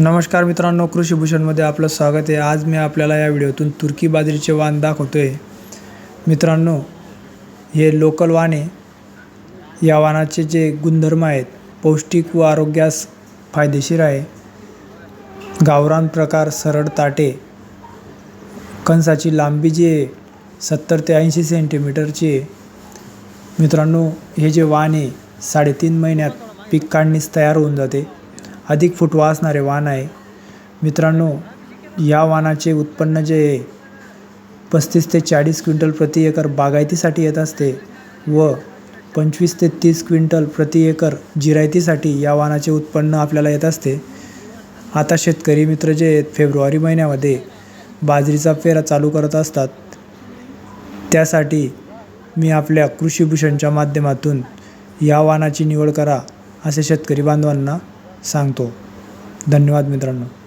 नमस्कार मित्रांनो कृषीभूषणमध्ये आपलं स्वागत आहे. आज मी आपल्याला या व्हिडिओतून तुर्की बाजरीचे वाण दाखवतो आहे मित्रांनो हे लोकल वाण आहे. या वाणाचे जे गुणधर्म आहेत पौष्टिक व आरोग्यास फायदेशीर आहे. गावरान प्रकार सरळ ताटे कणसाची लांबी जी आहे सत्तर ते ऐंशी सेंटीमीटरची आहे. मित्रांनो हे जे वाण आहे साडेतीन महिन्यात पीक काढणीस तयार होऊन जाते. अधिक फुटवा असणारे वाण आहे. मित्रांनो या वाणाचे उत्पन्न जे आहे पस्तीस ते चाळीस क्विंटल प्रति एकर बागायतीसाठी येत असते व पंचवीस ते तीस क्विंटल प्रति एकर जिरायतीसाठी या वाणाचे उत्पन्न आपल्याला येत असते. आता शेतकरी मित्र जे आहेत फेब्रुवारी महिन्यामध्ये बाजरीचा फेरा चालू करत असतात. त्यासाठी मी आपल्या कृषीभूषणच्या माध्यमातून या वाणाची निवड करा असे शेतकरी बांधवांना सांगतो. धन्यवाद मित्रांनो.